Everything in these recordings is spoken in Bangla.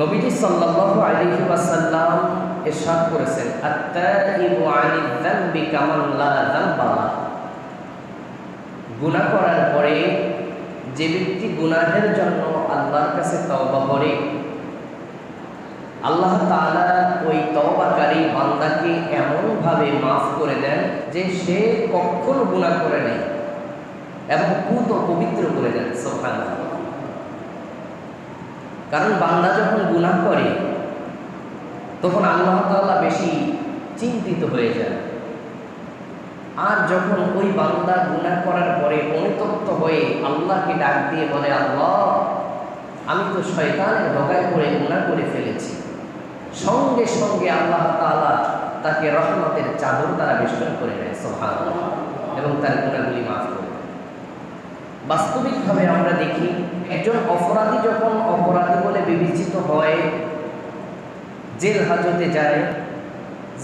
নবীজি সাল্লাল্লাহু আলাইহি ওয়াসাল্লাম ইরশাদ করেছেন আত-তাইবু লা গুনাহ করার পরে যে ব্যক্তি গুনাহের জন্য আল্লাহর কাছে তওবা করে, আল্লাহ তাআলা ওই তওবাকারী বান্দাকে এমনভাবে মাফ করে দেন যে সে কখনো গুনাহ করে নাই এবং পুত পবিত্র করে দেন, সুবহানাল্লাহ। কারণ বান্দা যখন গুনাহ করে, তখন আল্লাহ তাআলা বেশি চিন্তিত হয়ে যায় আর যখন ওই বান্দা গুনাহ করার পরে অনুতপ্ত হয়ে আল্লাহকে ডাক দিয়ে বলে, আল্লাহ, আমি তো শয়তানের ধোকায় পড়ে গুনাহ করে ফেলেছি সঙ্গে সঙ্গে আল্লাহ তাআলা তাকে রহমতের চাদর দ্বারা বেষ্টন করে নেয় সুবহানাল্লাহ, এবং তার গুণাগুলি মাফ করে। বাস্তবিকভাবে আমরা দেখি, একজন অপরাধী যখন অপরাধী বলে বিবেচিত হয়, জেল হাজতে যায়,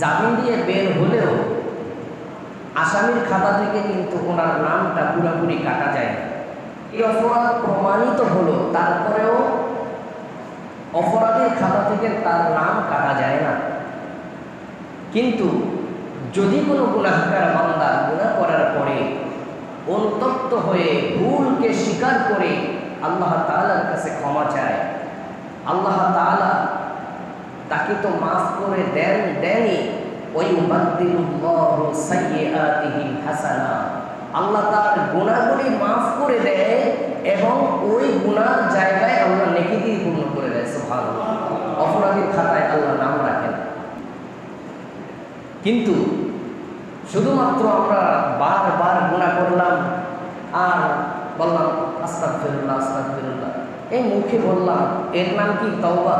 জামিন দিয়ে বের হলেও আসামির খাতা থেকে কিন্তু ওনার নামটা পুরোপুরি কাটা যায় এই অপরাধ প্রমাণিত হলো, তারপরেও অপরাধের খাতা থেকে তার নাম কাটা যায় না। কিন্তু যদি কোনো গুণাহার বান্দা গুণা করার পরে অনুতপ্ত হয়ে ভুলকে স্বীকার করে আল্লাহ তাআলার কাছে ক্ষমা চায়। আল্লাহ তাআলা তাকে তো মাফ করে দেন, দেনই। ওই হাসানা। আল্লাহ তার গুণাগুলি মাফ করে দেয় এবং ওই গুণার জায়গায় আল্লাহ নেকি দিয়ে পূর্ণ করে দেয়, সুবহানাল্লাহ। অপরাধীর খাতায় আল্লাহ নাম রাখেন। কিন্তু শুধুমাত্র আমরা বারবার গুণা করলাম আর বললাম আস্তাক ফিরুল্লাহ আস্তাক ফিরুল্লাহ এই মুখে বললাম এর নাম কি? তওবা।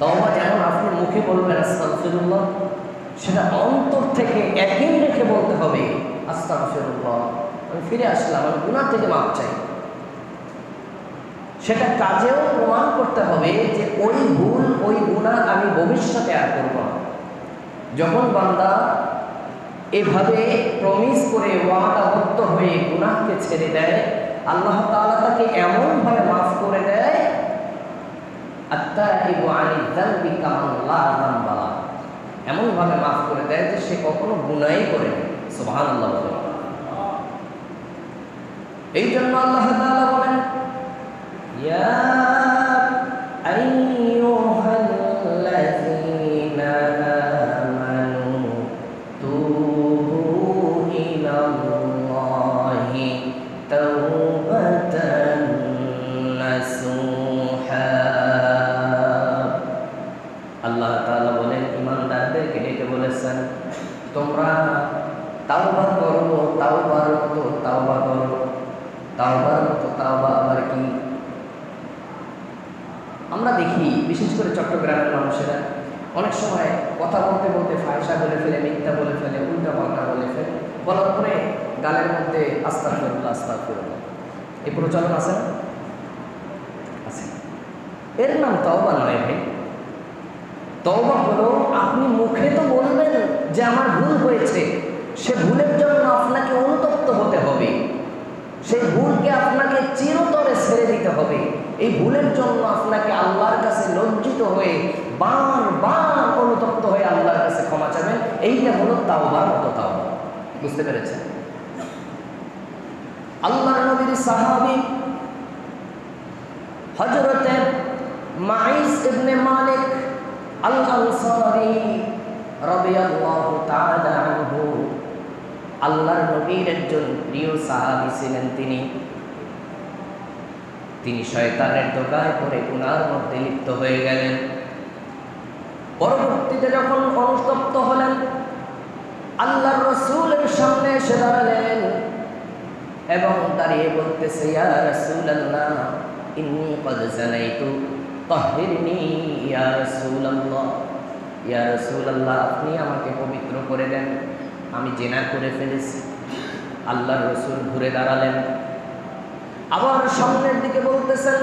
তওবা যেমন আপনি মুখে বলবেন আস্তাক ফিরুল্লাহ সেটা অন্তর থেকে একই রেখে বলতে হবে আস্তাক ফিরুল্লাহ আমি ফিরে আসলাম, আমি গুণা থেকে মাপ চাই। সেটা কাজেও প্রমাণ করতে হবে যে ওই ভুল, ওই গুণা আমি ভবিষ্যতে আর করব না। যখন বান্দা এভাবে প্রমিস করে ওয়াদাবদ্ধ হয়ে গুনাহকে ছেড়ে দেয় আল্লাহ তাআলা তাকে এমনভাবে মাফ করে দেয় আত্তাইবু ভাবে মাফ করে দেয় যে সে কখনো গুনাই করে না। এই জন্য আল্লাহ বলেন, ইয়া বিশেষ করে চট্টগ্রামের মানুষেরা অনেক সময় কথা বলতে বলতে ফায়সা বলে ফেলে, মিথ্যা বলে ফেলে, উল্টা পাল্টা বলে ফেলে। বলার পরে গালের মধ্যে আস্তা ফেরুল্লাহ আস্তা ফেরুল্লাহ এই প্রচলন আছে না? আছে। এর নাম তওবা নয় ভাই। তওবা হলো, আপনি মুখে তো বলবেন যে আমার ভুল হয়েছে, সে ভুলের জন্য আপনাকে অনুতপ্ত হতে হবে। সেই ভুলকে আপনাকে চিরতরে ছেড়ে দিতে হবে। এই ভুলের জন্য আপনাকে আল্লাহর কাছে লজ্জিত হয়ে বার বার অনুতপ্ত হয়ে আল্লাহর কাছে ক্ষমা চাবেন। এইটা হলো তাওবার মতো তাওবা। বুঝতে পেরেছেন? আল্লাহর নবীর সাহাবী হযরতে মাইস ইবনে মালিক আল আনসারী তাআলা আনহু, আল্লাহর নবীর একজন প্রিয় সাহাবী ছিলেন তিনি। তিনি শয়তানের দোকায় পড়ে গুনার মধ্যে লিপ্ত হয়ে গেলেন। পরবর্তীতে যখন অনুতপ্ত হলেন, আল্লাহর রসুলের সামনে এসে দাঁড়ালেন এবং দাঁড়িয়ে বলতেছে তাহহিরনি ইয়া ইয়া রাসূলুল্লাহ, আপনি আমাকে পবিত্র করে দেন, আমি জেনা করে ফেলেছি। আল্লাহর রসুল ঘুরে দাঁড়ালেন। আবার সামনের দিকে বলতেছেন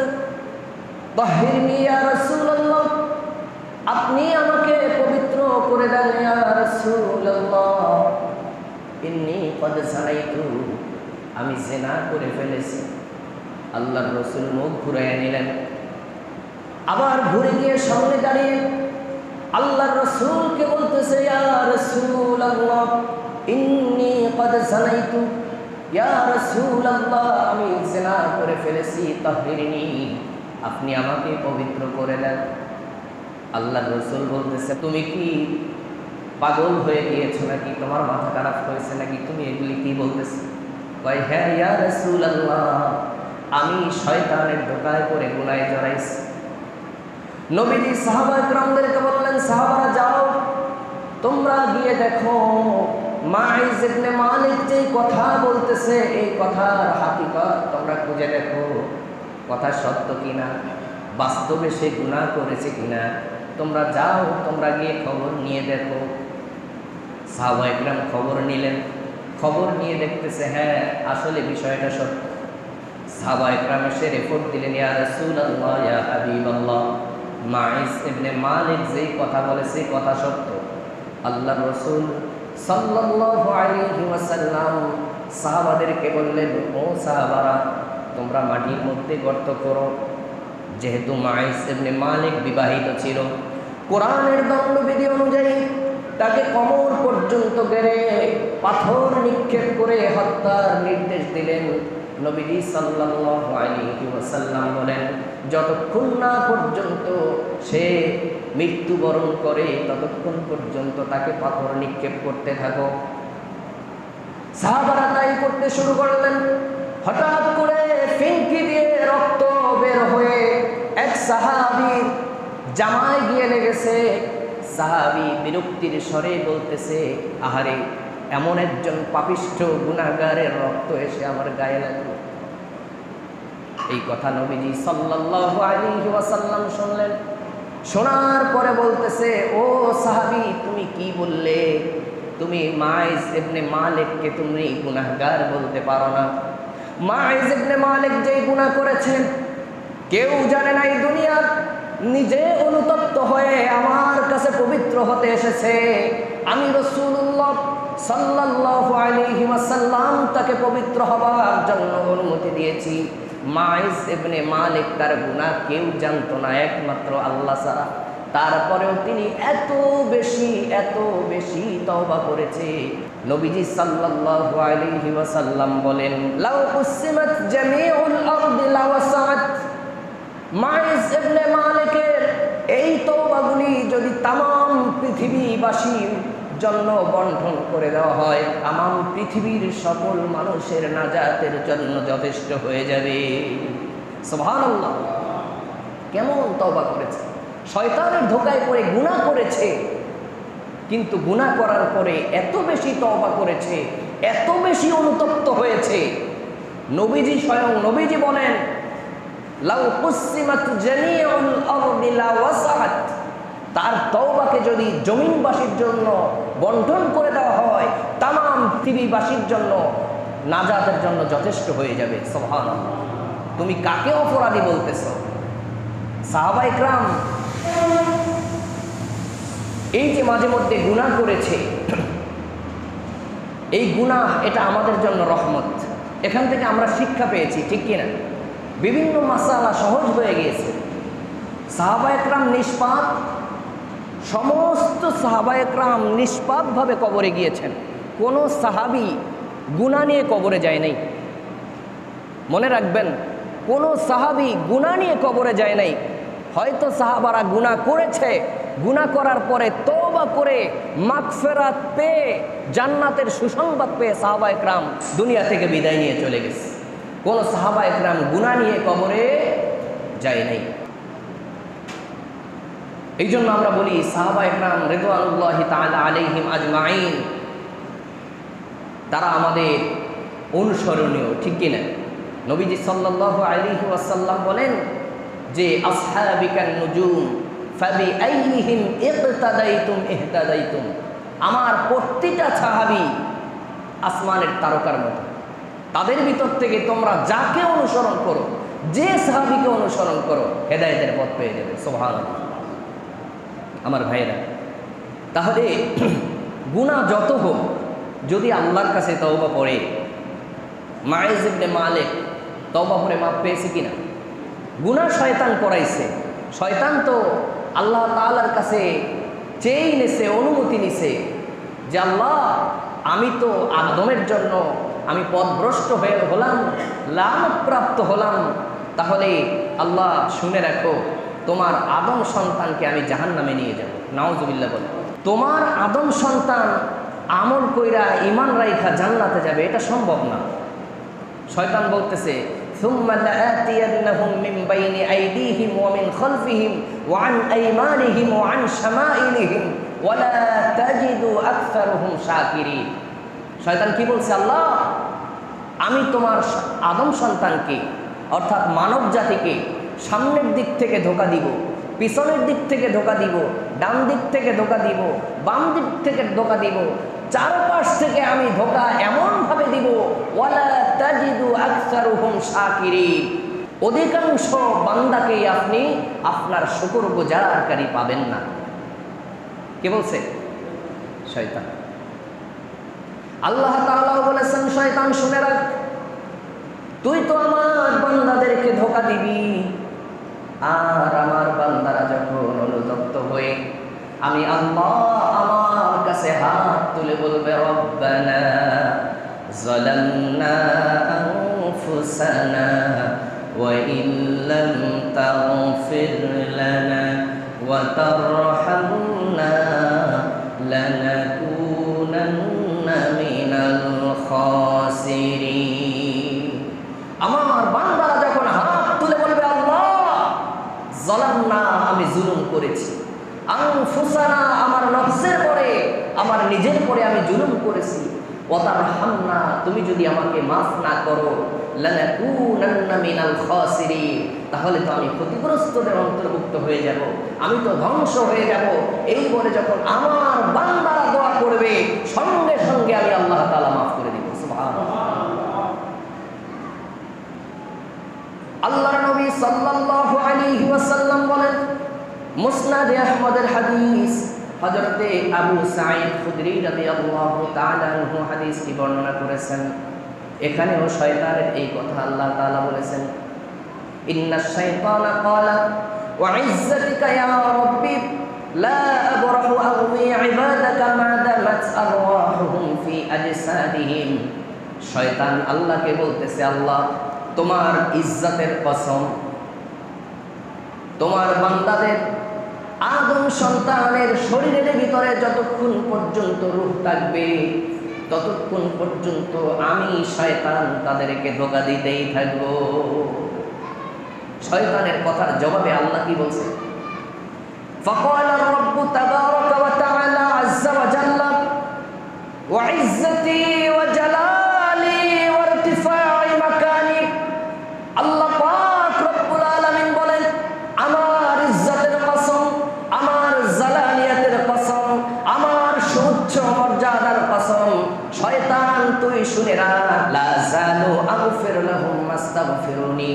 রাসূলুল্লাহ, আপনি আমাকে পবিত্র করে দেন রাসূলুল্লাহ। আমি জেনা করে ফেলেছি। আল্লাহর রসুল মুখ ঘুরাইয়া নিলেন। আবার ঘুরে গিয়ে সামনে দাঁড়িয়ে আল্লাহ রসুলকে বলতেছে, ইয়া রসুল আল্লাহ ইন্নি কদ জানাইতু আল্লাহ আমি জেনা করে ফেলেছি তাহরিনি আপনি আমাকে পবিত্র করে দেন। আল্লাহ রসুল বলতেছে, তুমি কি পাগল হয়ে গিয়েছো নাকি? তোমার মাথা খারাপ হয়েছে নাকি? তুমি এগুলি কি বলতেছো? কয় হ্যাঁ ইয়া রসুল আল্লাহ আমি শয়তানের ধোকায় করে গুনায় জড়াইছি। নবীজি সাহাবা ইকরামদেরকে বললেন, সাহাবারা, যাও, তোমরা গিয়ে দেখো মাইজ ইবনে মালিক যে কথা বলতেছে, এই কথার হাকিকত তোমরা খুঁজে দেখো। কথা সত্য কিনা? বাস্তবে সে গুনাহ করেছে কিনা? তোমরা যাও, তোমরা গিয়ে খবর নিয়ে দেখো। সাহাবা ইকরাম খবর নিলেন। খবর নিয়ে দেখতেছে হ্যাঁ আসলে বিষয়টা সত্য। সাহাবা ইকরাম এসে রিপোর্ট দিলেন, ইয়া রাসূলুল্লাহ, ইয়া হাবিবাল্লাহ। মাইস ইবনে মালিক যেই কথা বলে, সেই কথা সত্য। আল্লাহ রসুল সাহাবাদেরকে বললেন, ও সাহাবারা, তোমরা মাটির মধ্যে গর্ত করো। যেহেতু মাইস ইবনে মালিক বিবাহিত ছিল, কোরআনের দণ্ডবিধি অনুযায়ী তাকে কমর পর্যন্ত গেড়ে পাথর নিক্ষেপ করে হত্যার নির্দেশ দিলেন। নবীজি সাল্লাল্লাহু আলাইহি ওয়াসাল্লাম বলেন, যতক্ষণ না পর্যন্ত সে মৃত্যুবরণ করে ততক্ষণ পর্যন্ত তাকে পাথর নিক্ষেপ করতে থাকো। সাহাবারা তাই করতে শুরু করলেন। হঠাৎ করে ফিঙ্কি দিয়ে রক্ত বের হয়ে এক সাহাবীর জামায় গিয়ে লেগেছে। সাহাবি বিরক্তির স্বরে বলতেছে, আহারে, এমন একজন পাপিষ্ঠ গুণাগারের রক্ত এসে আমার গায়ে লাগল। এই কথা নবীজি সাল্লাল্লাহু আলাইহি ওয়াসাল্লাম শুনলেন। শোনার পরে বলতেছে, ও সাহাবি, তুমি কি বললে? তুমি মাইজ ইবনে মালিককে তুমি গুনাহগার বলতে পারো না। মাইজ ইবনে মালিক যেই গুনাহ করেছেন, কেউ জানে না, এই দুনিয়ার নিজে অনুতপ্ত হয়ে আমার কাছে পবিত্র হতে এসেছে। আমি রসুল্লাহ সাল্লাল্লাহু আলাইহি ওয়াসাল্লাম তাকে পবিত্র হবার জন্য অনুমতি দিয়েছি। মাইস ইবনে মালিক তার গুনাহ কেউ জানতো না, একমাত্র আল্লাহ ছাড়া। তারপরেও তিনি এত বেশি এত বেশি তওবা করেছে। নবীজি সাল্লাল্লাহু আলাইহি ওয়াসাল্লাম বলেন, লাউ কুসিমাত জামিউল আরদি লাওয়াসাত মাইস ইবনে মালিকের এই তওবাগুলি যদি তাম পৃথিবীবাসীর জন্য বন্টন করে দেওয়া হয়। তাম পৃথিবীর সকল মানুষের নাজাতের জন্য যথেষ্ট হয়ে যাবে। কেমন তওবা করেছে? শয়তানের ধোকায় পড়ে গুনাহ করেছে। কিন্তু গুনাহ করার পরে এত বেশি তওবা করেছে, এত বেশি অনুতপ্ত হয়েছে। নবীজি স্বয়ং নবীজি বলেন তার তওবাকে যদি জমিনবাসীর জন্য বন্টন করে দেওয়া হয় তাম পৃথিবীবাসীর জন্য, নাজাতের জন্য যথেষ্ট হয়ে যাবে সোহান তুমি কাকে অপরাধী বলতেছ? সাহাবা ইকরাম এই যে মাঝে মধ্যে গুনাহ করেছে, এই গুনাহ এটা আমাদের জন্য রহমত। এখান থেকে আমরা শিক্ষা পেয়েছি, ঠিক কিনা? বিভিন্ন মাসালা সহজ হয়ে গিয়েছে। সাহাবা একরাম নিষ্পাপ সমস্ত সাহাবা একরাম নিষ্পাপভাবে কবরে গিয়েছেন। কোনো সাহাবি গুণা নিয়ে কবরে যায় নাই। মনে রাখবেন, কোনো সাহাবি গুণা নিয়ে কবরে যায় নাই। হয়তো সাহাবারা গুণা করেছে। গুণা করার পরে তওবা করে মাগফেরাত পেয়ে, জান্নাতের সুসংবাদ পেয়ে সাহাবা একরাম দুনিয়া থেকে বিদায় নিয়ে চলে গেছে। কোনো সাহাবা একরাম গুণা নিয়ে কবরে যায় নাই। এই জন্য আমরা বলি সাহাবা একরাম রেদওয়ানুল্লাহ তাআলা আলাইহিম আজমাইন, তারা আমাদের অনুসরণীয়, ঠিক কিনা? নবীজি সাল্লাল্লাহু আলাইহি ওয়াসাল্লাম বলেন যে আসহাবিকান নুজুম আমার প্রতিটা সাহাবী আসমানের তারকার মতো। তাদের ভিতর থেকে তোমরা যাকে অনুসরণ করো, যে সাহাবিকে অনুসরণ করো, হেদায়তের পথ পেয়ে যাবে। সোহান আমার ভাইয়েরা। তাহলে গুণা যত হোক, যদি আল্লাহর কাছে তওবা পড়ে মায়েজ ইবনে মালিক তওবা পড়ে মাপ পেয়েছে কিনা? গুণা শয়তান করাইছে। শয়তান তো আল্লাহ তালার কাছে চেয়েই নিছে, অনুমতি নিছে যে, আল্লাহ, আমি তো আদমের জন্য, আমি পদভ্রষ্ট হয়ে হলাম লাভপ্রাপ্ত হলাম। তাহলে আল্লাহ শুনে রাখো তোমার আদম সন্তানকে আমি জাহান নামে নিয়ে যাব নাওজুবিল্লা বলে তোমার আদম সন্তান আমল কইরা ইমান রাইখা জান্নাতে যাবে এটা সম্ভব না শয়তান বলতেছে ثم لآتينهم من بين أيديهم ومن خلفهم وعن أيمانهم وعن شمائلهم ولا تجد أكثرهم شاكرين শয়তান কি বলছে আল্লাহ আমি তোমার আদম সন্তানকে অর্থাৎ মানব জাতিকে সামনের দিক থেকে ধোকা দিব, পিছনের দিক থেকে ধোকা দিব, ডান দিক থেকে ধোকা দিব, বাম দিক থেকে ধোকা দিব, চারপাশ থেকে আমি ধোকা এমনভাবে দিব অধিকাংশ বান্দাকেই আপনি আপনার শুকর গুজারকারী পাবেন না। কে বলছে? শয়তান। আল্লাহ তাআলাও বলেছেন, শয়তান, শুনে রাখ। তুই তো আমার বান্দাদেরকে ধোকা দিবি। আর আমার বান্দারা যখন অনুতপ্ত হয়ে আমি আল্লাহ আমার কাছে হাত তুলে বলবে রব্বানা ظلمنا أنفسنا وإن لم تغفر لنا وترحمنا করেছি। আমার নফসের পরে, আমার নিজের পরে আমি জুলুম করেছি। তুমি যদি আমাকে মাফ না করো তাহলে তো আমি ক্ষতিগ্রস্তদের অন্তর্ভুক্ত হয়ে যাব। আমি তো ধ্বংস হয়ে যাব। এই বলে যখন আমার বান্দারা দোয়া করবে, সঙ্গে সঙ্গে আমি আল্লাহ তাআলা মাফ করে দিব। আল্লাহর নবী সাল্লাল্লাহু আলাইহি ওয়াসাল্লাম বলেন মুসনাদ আহমদের হাদিস। হযরতে আবু সাঈদ খুদরি রাদিয়াল্লাহু তাআলা আনহু হাদিসটি বর্ণনা করেছেন। এখানেও শয়তানের এই কথা আল্লাহ তাআলা বলেছেন। ইন্না শাইতানা ক্বালা, ওয়া ইজ্জাতিকা ইয়া রাব্বি, লা আবরাহু আghwi ইবাদাকা মা দামাত আরওয়াহুহুম ফি আজসাদিহিম শয়তান আল্লাহকে বলতেছে, আল্লাহ, তোমার ইজ্জতের কসম, তোমার বান্দাদের আদম সন্তানের শরীরের ভিতরে যতক্ষণ পর্যন্ত রূপ থাকবে ততক্ষণ পর্যন্ত আমি শয়তান তাদেরকে ধোকা দিতেই থাকব শয়তানের কথার জবাবে আল্লাহ কি বলছে فقال الرب تبارك وتعالى عز وجل وعزتي وجلالي মাস্তাগফিরুনি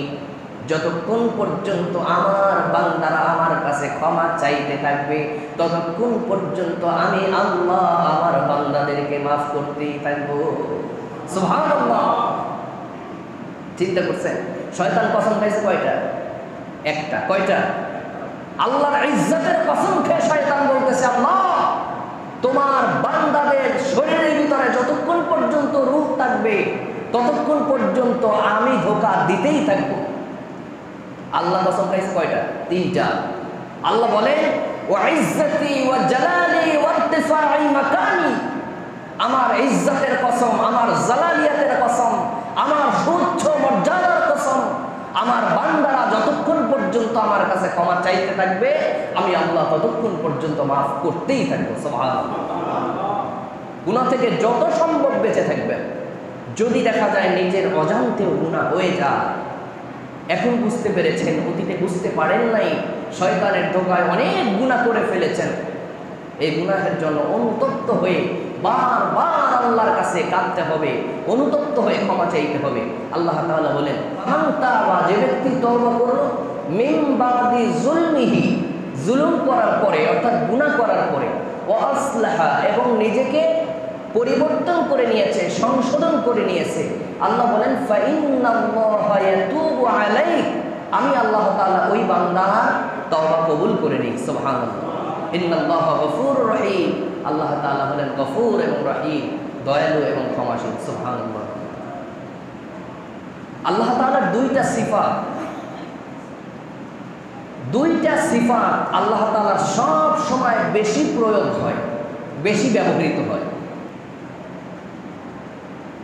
যতক্ষণ পর্যন্ত আমার বান্দারা আমার কাছে ক্ষমা চাইতে থাকবে, ততক্ষণ পর্যন্ত আমি আল্লাহ আমার বান্দাদেরকে মাফ করতেই থাকব। চিন্তা করছেন? শয়তান কসম খাইছে কয়টা? একটা। কয়টা? আল্লাহর ইজ্জতের কসম খেয়ে শয়তান বলতেছে, আল্লাহ, তোমার বান্দাদের শরীরের ভিতরে যতক্ষণ পর্যন্ত রূপ থাকবে ততক্ষণ পর্যন্ত আমি ধোকা দিতেই থাকব। আল্লাহ কসম খাইছে কয়টা? তিনটা। আল্লাহ বলে আমার ইজ্জতের কসম, আমার জালালিয়াতের কসম, আমার সুচ্ছ মর্যাদার কসম, আমার বান্দারা যতক্ষণ পর্যন্ত আমার কাছে ক্ষমা চাইতে থাকবে, আমি আল্লাহ ততক্ষণ পর্যন্ত মাফ করতেই থাকব। গুণা থেকে যত সম্ভব বেঁচে থাকবেন। যদি দেখা যায় নিজের অজান্তেও গুণা হয়ে যায়, এখন বুঝতে পেরেছেন, অতীতে বুঝতে পারেন নাই, শয়তানের ধোকায় অনেক গুণা করে ফেলেছেন। এই গুনাহের জন্য অনুতপ্ত হয়ে বারবার আল্লাহর কাছে কাঁদতে হবে, অনুতপ্ত হয়ে ক্ষমা চাইতে হবে। আল্লাহ তাআলা বলেন যে ব্যক্তি তওবা করল, মিন বাদি জুলমিহি জুলুম করার পরে, অর্থাৎ গুনাহ করার পরে ও আসলাহা এবং নিজেকে পরিবর্তন করে নিয়েছে, সংশোধন করে নিয়েছে। আল্লাহ বলেন আমি আল্লাহ তাআলা ওই বান্দার তওবা কবুল করে নিই সোহান ইন্নাল্লাহ গফুর রহিম। আল্লাহ তাআলা হলেন গফুর এবং রহিম, দয়ালু এবং ক্ষমাশীল, সুবহানাল্লাহ। আল্লাহ তাআলার দুইটা সিফাত। দুইটা সিফাত আল্লাহ তাআলার সব সময় বেশি প্রয়োগ হয়, বেশি ব্যবহৃত হয়।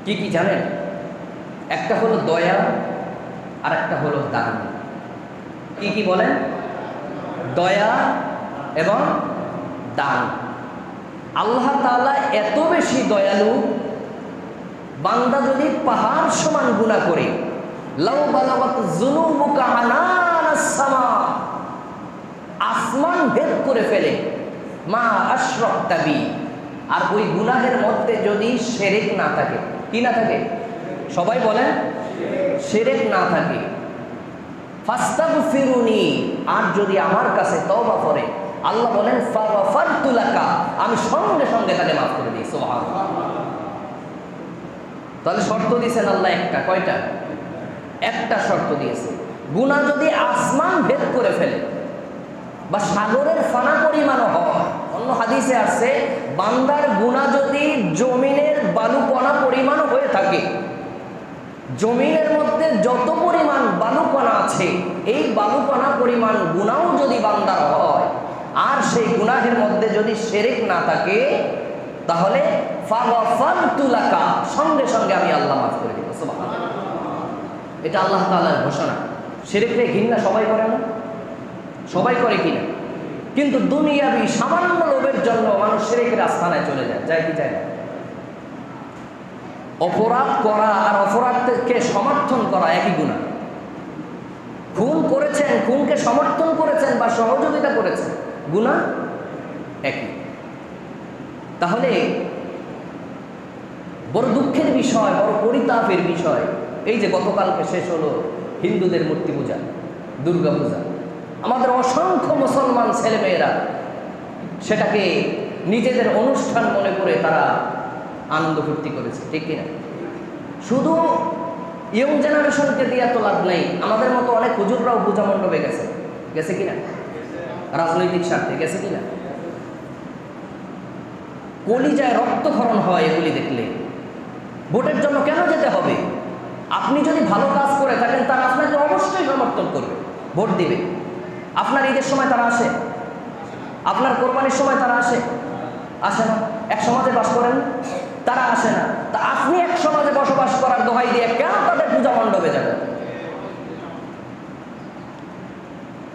কি কি জানেন? একটা হলো দয়া আর একটা হলো দান। কি কি বলেন? দয়া এবং দান। আল্লাহ তাআলা এত বেশি দয়ালু। বান্দা যদি পাহাড় সমান গুণা করে আসমান ভেদ করে ফেলে, মা আশরক আর ওই গুনাহের মধ্যে যদি সেরেক না থাকে কি না থাকে? সবাই বলেন সেরেক না থাকে। ফাস্তাগফিরুনি, আর যদি আমার কাছে তওবা করে, আল্লাহ বলেন, ফাগফারতু লাকা, আমি সঙ্গে সঙ্গে তাকে মাফ করে দিই, সুবহানাল্লাহ। তাহলে শর্ত দিয়েছেন আল্লাহ একটা, কয়টা? একটা শর্ত দিয়েছে। গুনাহ যদি আসমান ভেদ করে ফেলে বা সাগরের ফানা পরিমাণও হয়, অন্য হাদিসে আসছে বান্দার গুণা যদি জমিনের বালুকণা পরিমাণ হয়ে থাকে। জমিনের মধ্যে যত পরিমাণ বালুকণা আছে, এই বালুকণা পরিমাণ গুণাও যদি বান্দার হয়, আর সেই গুনাহের মধ্যে যদি সেরেক না থাকে, তাহলে তুলাকা সঙ্গে সঙ্গে আমি আল্লাহ মাফ করে দিব। এটা আল্লাহ তাআলার ঘোষণা। সেরেকরে ঘৃণা সবাই করে না? সবাই করে কিনা? কিন্তু দুনিয়াবি সামান্য লোভের জন্য মানুষ সেরেকের আস্থানায় চলে যায়। যায় কি যায় না? অপরাধ করা আর অপরাধকে সমর্থন করা একই গুণা। খুন করেছেন, খুনকে সমর্থন করেছেন বা সহযোগিতা করেছেন, গুণা একই। তাহলে বড় দুঃখের বিষয়, বড় পরিতাপের বিষয়, এই যে গতকালকে শেষ হলো হিন্দুদের মূর্তি পূজা, দুর্গা পূজা। আমাদের অসংখ্য মুসলমান ছেলেমেয়েরা সেটাকে নিজেদের অনুষ্ঠান মনে করে তারা আনন্দ ফুর্তি করেছে, ঠিক কিনা? শুধু ইয়ং জেনারেশনকে দিয়ে তো লাভ নেই, আমাদের মতো অনেক হুজুররাও পূজা মণ্ডপে গেছে। গেছে কিনা? রাজনৈতিক স্বার্থে গেছে কিনা? কলিজায় রক্তক্ষরণ হয় এগুলি দেখলে। ভোটের জন্য কেন যেতে হবে? আপনি যদি ভালো কাজ করে থাকেন, তারা আপনাকে অবশ্যই সমর্থন করবে, ভোট দিবে। আপনার ঈদের সময় তারা আসে। আপনার কোরবানির সময় তারা আসে। আসে না। এক সমাজে বাস করেন, তারা আসে না। তা আপনি এক সমাজে বসবাস করার দোহাই দিয়ে কেন তাদের পূজা মণ্ডপে যাবেন?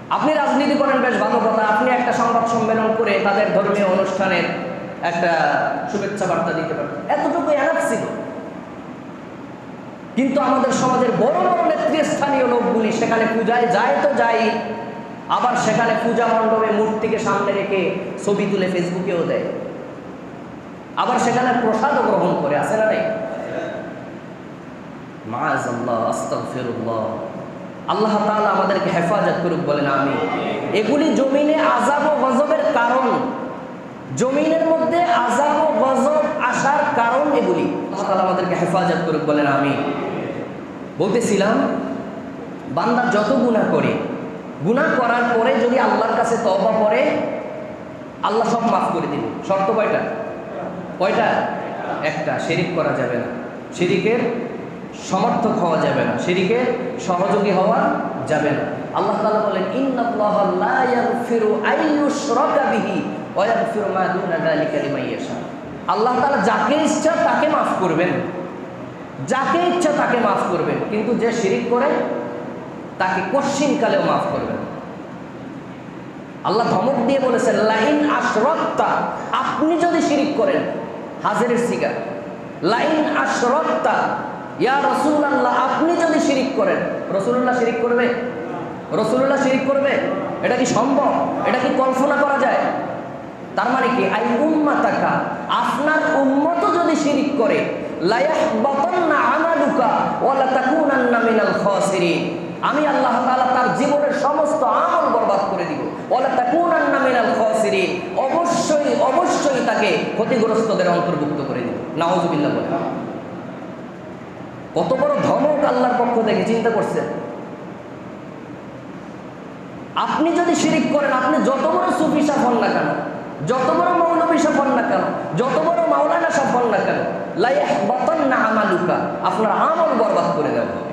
আপনি রাজনীতি করেন, বেশ ভালো কথা। আপনি একটা সংবাদ সম্মেলন করে তাদের ধর্মীয় অনুষ্ঠানের একটা শুভেচ্ছা বার্তা দিতে পারেন। এতটুকু এনাফ ছিল। কিন্তু আমাদের সমাজের বড় বড় নেতৃস্থানীয় লোকগুলি সেখানে পূজায় যায় তো যাই আবার সেখানে পূজা মণ্ডপে মূর্তিকে সামনে রেখে ছবি তুলে ফেসবুকেও দেয়। আবার সেখানে প্রসাদও গ্রহণ করে আসে না নেই? আল্লাহ আমাদেরকে হেফাজত করুক, বলেন আমি এগুলি জমিনে আযাব ও গজবের কারণ। জমিনের মধ্যে আযাব ও গজব আসার কারণ এগুলি। আমাদেরকে হেফাজত করুক, বলেন আমি বলতেছিলাম, বান্দা যত গুনাহ করে গুনাহ করার পরে যদি আল্লাহর কাছে তওবা করে, আল্লাহ সব মাফ করে দিবে। শর্ত কয়টা? কয়টা? একটা, শিরিক করা যাবে না। শিরিকের সমর্থক হওয়া যাবে না। শিরিকের সহযোগী হওয়া যাবে না। আল্লাহ তাআলা বলেন দুনা আল্লাহ তাআলা যাকে ইচ্ছা তাকে মাফ করবেন। যাকে ইচ্ছা তাকে মাফ করবেন। কিন্তু যে শিরিক করে তাকে কশ্চিনকালেও মাফ করবেন। আল্লাহ ধমক দিয়ে বলেছেন, লাইন আশরত্তা। আপনি যদি শিরিক করেন, হাজিরের শিকার। লাইন আশরত্তা। ইয়া রসুল আল্লাহ আপনি যদি শিরিক করেন রসুল্লাহ শিরিক করবে? রসুল্লাহ শিরিক করবে? এটা কি সম্ভব? এটা কি কল্পনা করা যায়? তার মানে কি? আই উম্মা তাকা আপনার উম্মত যদি শিরিক করে লায়াহ লায়াহবাতান্না আমালুকা ওয়ালা তাকুনান্না মিনাল খাসিরিন। আমি আল্লাহ তাআলা তার জীবনের সমস্ত আমল বরবাদ করে দিব। ওয়ালা তাকুনান্না মিনাল খাসিরিন। অবশ্যই অবশ্যই তাকে ক্ষতিগ্রস্তদের অন্তর্ভুক্ত করে দিব। নাউজুবিল্লাহ বলে। কত বড় ধমক আল্লাহর পক্ষ থেকে, চিন্তা করছেন? আপনি যদি শিরিক করেন, আপনি যত বড় সুফি সাফ হন না কেন? যত বড় মৌলবী সাফ হন না কেন? যত বড় মাওলানা সাফ হন না কেন? লাইহ বতন না আমালুকা। আপনার আমল বরবাদ করে দেওয়া। হবে